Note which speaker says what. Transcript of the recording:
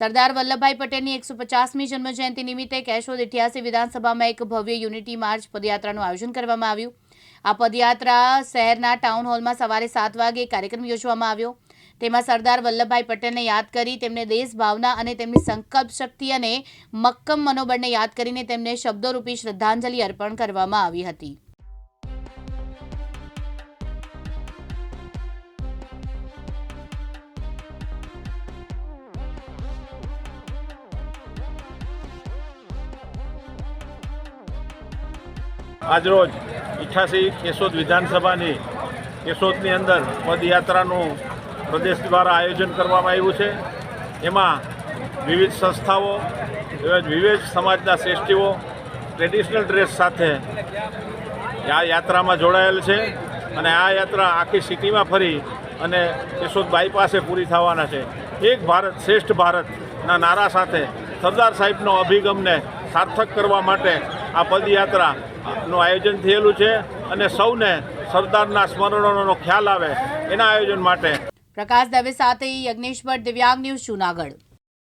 Speaker 1: સરદાર વલ્લભભાઈ પટેલની એકસો પચાસમી જન્મજયંતિ નિમિત્તે કેશોદ ઇઠ્યાસી વિધાનસભામાં એક ભવ્ય યુનિટી માર્ચ પદયાત્રાનું આયોજન કરવામાં આવ્યું. આ પદયાત્રા શહેરના ટાઉન હોલમાં સવારે સાત વાગે કાર્યક્રમ યોજવામાં આવ્યો. તેમાં સરદાર વલ્લભભાઈ પટેલને યાદ કરી તેમને દેશ ભાવના અને તેમની સંકલ્પ શક્તિ અને મક્કમ મનોબળને યાદ કરીને તેમને શબ્દોરૂપી શ્રદ્ધાંજલિ અર્પણ કરવામાં આવી હતી.
Speaker 2: આજરોજ ઇઠાસી કેશોદ વિધાનસભાની કેશોદની અંદર પદયાત્રાનું પ્રદેશ દ્વારા આયોજન કરવામાં આવ્યું છે. એમાં વિવિધ સંસ્થાઓ તેમજ વિવિધ સમાજના શ્રેષ્ઠીઓ ટ્રેડિશનલ ડ્રેસ સાથે આ યાત્રામાં જોડાયેલ છે અને આ યાત્રા આખી સિટીમાં ફરી અને કેશોદ બાયપાસે પૂરી થવાના છે. એક ભારત શ્રેષ્ઠ ભારતના નારા સાથે સરદાર સાહેબનો અભિગમને સાર્થક કરવા માટે આ પદયાત્રાનું આયોજન થયેલું છે અને સૌને સરદારના સ્મરણોનો ખ્યાલ આવે એના આયોજન માટે.
Speaker 1: પ્રકાશ દવે સાથે યજ્ઞેશ ભટ્ટ દિવ્યાંગ ન્યૂઝ જૂનાગઢ.